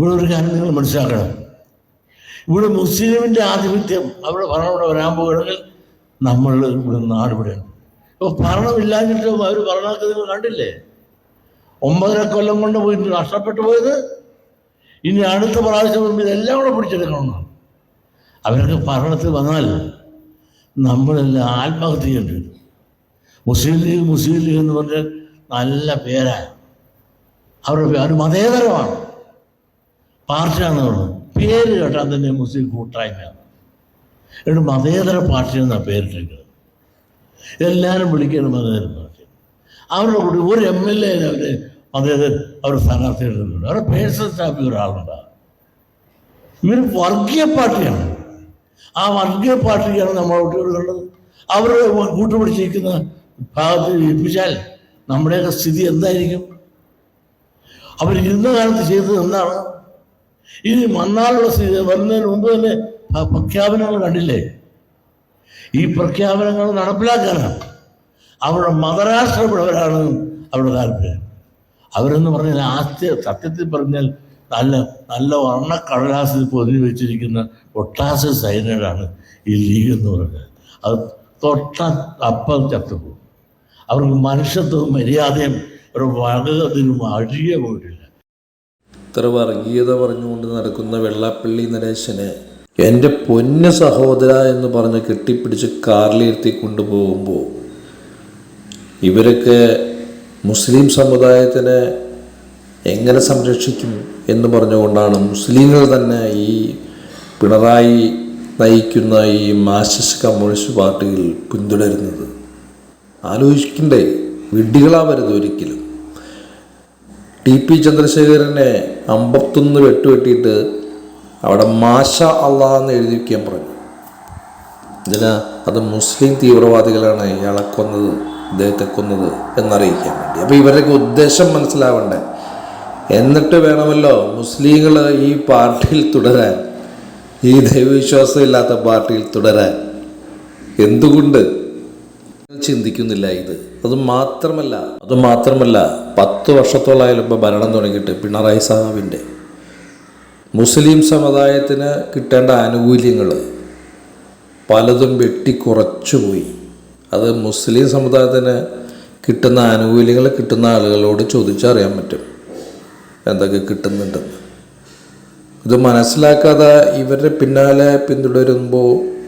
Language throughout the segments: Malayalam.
ഇവിടെ ഒരു കാര്യം നിങ്ങൾ മനസ്സിലാക്കണം. ഇവിടെ മുസ്ലിമിന്റെ ആധിപത്യം അവിടെ ഭരണം വരാൻ പോകുകയാണെങ്കിൽ നമ്മൾ ഇവിടെ നാട് ഇവിടെയാണ്. അപ്പോൾ ഭരണമില്ലാഞ്ഞിട്ടും അവർ ഭരണമൊക്കെ നിങ്ങൾ കണ്ടില്ലേ? ഒമ്പതര കൊല്ലം കൊണ്ട് പോയി നഷ്ടപ്പെട്ടു പോയത്. ഇനി അടുത്ത പ്രാവശ്യം ഇതെല്ലാം കൂടെ പിടിച്ചെടുക്കണമെന്നാണ് അവരൊക്കെ ഭരണത്തിൽ വന്നാൽ നമ്മളെല്ലാം ആത്മഹത്യ ചെയ്യേണ്ടി വരും. മുസ്ലിം ലീഗ് മുസ്ലിം ലീഗ് എന്ന് പറഞ്ഞാൽ നല്ല പേരാണ്. അവരുടെ അവർ മതേതരമാണ്. പാർട്ടിയാണെന്ന് പറഞ്ഞു. പേര് കേട്ടാൽ തന്നെ മുസ്ലിം കൂട്ടായ്മയാണ്. എന്നിട്ട് മതേതര പാർട്ടി എന്നാണ് പേരിട്ടിരിക്കുന്നത്. എല്ലാവരും വിളിക്കണം മതേതര പാർട്ടി. അവരുടെ കൂടി ഒരു എം എൽ എ അവർ മതേതര അവർ സ്ഥാനാർത്ഥി എടുത്തിട്ടുണ്ട്. അവരുടെ പേഴ്സണൽ സ്റ്റാഫിൽ ഒരാളുണ്ടാകും ഇവർ വർഗീയ പാർട്ടിയാണ്. ആ വർഗീയ പാർട്ടിക്കാണ് നമ്മൾ കുട്ടികളുള്ളത് കൊടുക്കേണ്ടത് അവർ കൂട്ടുപിടിച്ചിരിക്കുന്ന ഭാഗത്ത് ജയിപ്പിച്ചാൽ നമ്മുടെയൊക്കെ സ്ഥിതി എന്തായിരിക്കും? അവർ ഇരുന്ന കാലത്ത് ചെയ്തത് എന്താണ്? ഇനി വന്നാലുള്ള സ്ഥിതി വരുന്നതിന് മുമ്പ് തന്നെ പ്രഖ്യാപനങ്ങൾ കണ്ടില്ലേ? ഈ പ്രഖ്യാപനങ്ങൾ നടപ്പിലാക്കാനാണ് അവരുടെ മതരാഷ്ട്രപ്പെടുന്നവരാണ് അവരുടെ താല്പര്യം. അവരെന്ന് പറഞ്ഞാൽ ആദ്യ സത്യത്തിൽ പറഞ്ഞാൽ നല്ല നല്ല വർണക്കടലാസിൽ പൊതിഞ്ഞു വെച്ചിരിക്കുന്ന ഒട്ടാസ് സൈനഡാണ് ഈ ലീഗ് എന്ന് പറയുന്നത് അത് തൊട്ട അപ്പം ചത്തുപോകും. അവർക്ക് മനുഷ്യത്വവും മര്യാദയും ഒരു വകതിനും അഴിയ പോയിട്ടില്ല. ഇത്ര വർഗീയത പറഞ്ഞുകൊണ്ട് നടക്കുന്ന വെള്ളാപ്പള്ളി നരേശനെ എന്റെ പൊന്ന സഹോദര എന്ന് പറഞ്ഞ് കെട്ടിപ്പിടിച്ച് കാറിലിരുത്തി കൊണ്ടുപോകുമ്പോൾ ഇവരൊക്കെ മുസ്ലിം സമുദായത്തിനെ എങ്ങനെ സംരക്ഷിക്കും എന്ന് പറഞ്ഞുകൊണ്ടാണ് മുസ്ലിങ്ങൾ തന്നെ ഈ പിണറായി നയിക്കുന്ന ഈ മാർക്സിസ്റ്റ് കമ്മ്യൂണിസ്റ്റ് പാർട്ടിയിൽ പിന്തുടരുന്നത്. ആലോചിക്കണ്ടേ വിഡ്ഢികളാവരുത് ഒരിക്കലും. ടി പി ചന്ദ്രശേഖരനെ അമ്പത്തൊന്ന് വെട്ടുവെട്ടിയിട്ട് അവിടെ മാഷ അള്ളാ എന്ന് എഴുതി വയ്ക്കാൻ പറഞ്ഞു. ഇതിന് അത് മുസ്ലിം തീവ്രവാദികളാണ് ഇയാളെ കൊന്നത് ഇദ്ദേഹത്തെ കൊന്നത് എന്നറിയിക്കാൻ വേണ്ടി. അപ്പോൾ ഇവരുടെയൊക്കെ ഉദ്ദേശം മനസ്സിലാവണ്ടേ? എന്നിട്ട് വേണമല്ലോ മുസ്ലിങ്ങൾ ഈ പാർട്ടിയിൽ തുടരാൻ ഈ ദൈവവിശ്വാസം ഇല്ലാത്ത പാർട്ടിയിൽ തുടരാൻ. എന്തുകൊണ്ട്? ചിന്തിക്കുന്നില്ല ഇത്. അത് മാത്രമല്ല അത് മാത്രമല്ല പത്ത് വർഷത്തോളായാലും ഇപ്പോൾ ഭരണം തുടങ്ങിയിട്ട് പിണറായി സാഹിബിന്റെ മുസ്ലിം സമുദായത്തിന് കിട്ടേണ്ട ആനുകൂല്യങ്ങൾ പലതും വെട്ടിക്കുറച്ചുപോയി അത് മുസ്ലിം സമുദായത്തിന് കിട്ടുന്ന ആനുകൂല്യങ്ങൾ കിട്ടുന്ന ആളുകളോട് ചോദിച്ചറിയാൻ പറ്റും എന്തൊക്കെ കിട്ടുന്നുണ്ടെന്ന്. ഇത് മനസ്സിലാക്കാതെ ഇവരുടെ പിന്നാലെ പിന്തുടരുമ്പോൾ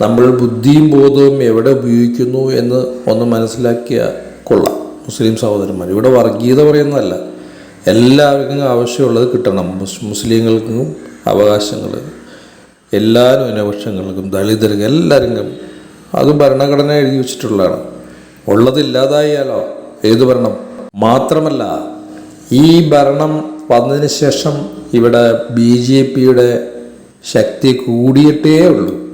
നമ്മൾ ബുദ്ധിയും ബോധവും എവിടെ ഉപയോഗിക്കുന്നു എന്ന് ഒന്ന് മനസ്സിലാക്കിയ കൊള്ളാം. മുസ്ലിം സഹോദരന്മാർ. ഇവിടെ വർഗീയത പറയുന്നതല്ല. എല്ലാവർക്കും ആവശ്യമുള്ളത് കിട്ടണം. മുസ് മുസ്ലിങ്ങൾക്കും അവകാശങ്ങൾ എല്ലാ ന്യൂനപക്ഷങ്ങൾക്കും ദളിതർക്കും എല്ലാവർക്കും. അത് ഭരണഘടന എഴുതി വെച്ചിട്ടുള്ളതാണ്. ഉള്ളതില്ലാതായാലോ? ഏത് ഭരണം? മാത്രമല്ല ഈ ഭരണം വന്നതിന് ശേഷം ഇവിടെ ബി ജെ പിയുടെ ശക്തി കൂടിയിട്ടേ ഉള്ളൂ.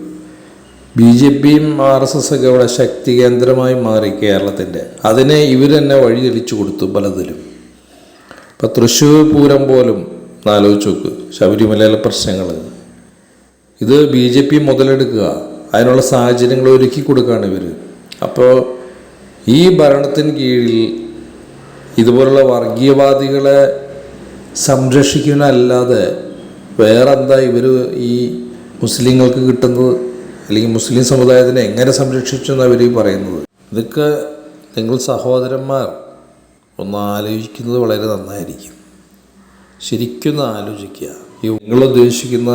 ബി ജെ പിയും ആർ എസ് എസ് ഒക്കെ ഇവിടെ ശക്തി കേന്ദ്രമായി മാറി കേരളത്തിന്റെ. അതിനെ ഇവർ തന്നെ വഴിതെളിച്ചു കൊടുത്തു പലതിലും. ഇപ്പം തൃശ്ശൂർ പൂരം പോലും ആലോചിച്ച് നോക്ക്. ശബരിമലയിലെ പ്രശ്നങ്ങൾ ഇത് ബി ജെ പി മുതലെടുക്കുക. അതിനുള്ള സാഹചര്യങ്ങൾ ഒരുക്കി കൊടുക്കുകയാണ് ഇവർ അപ്പോൾ ഈ ഭരണത്തിന് കീഴിൽ ഇതുപോലുള്ള വർഗീയവാദികളെ സംരക്ഷിക്കുന്നതല്ലാതെ വേറെന്താ ഇവർ ഈ മുസ്ലിങ്ങൾക്ക് കിട്ടുന്നത്? അല്ലെങ്കിൽ മുസ്ലിം സമുദായത്തിനെ എങ്ങനെ സംരക്ഷിച്ചു എന്നാണ് ഈ പറയുന്നത്. ഇതൊക്കെ നിങ്ങൾ സഹോദരന്മാർ ഒന്ന് ആലോചിക്കുന്നത് വളരെ നന്നായിരിക്കും. ശരിക്കൊന്ന് ആലോചിക്കുക. ഈ നിങ്ങൾ ഉദ്ദേശിക്കുന്ന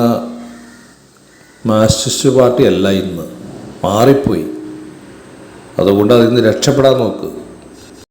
പാർട്ടി ഇന്ന്. മാറിപ്പോയി. അതുകൊണ്ട് അതിൽ നിന്ന് രക്ഷപ്പെടാൻ നോക്ക്.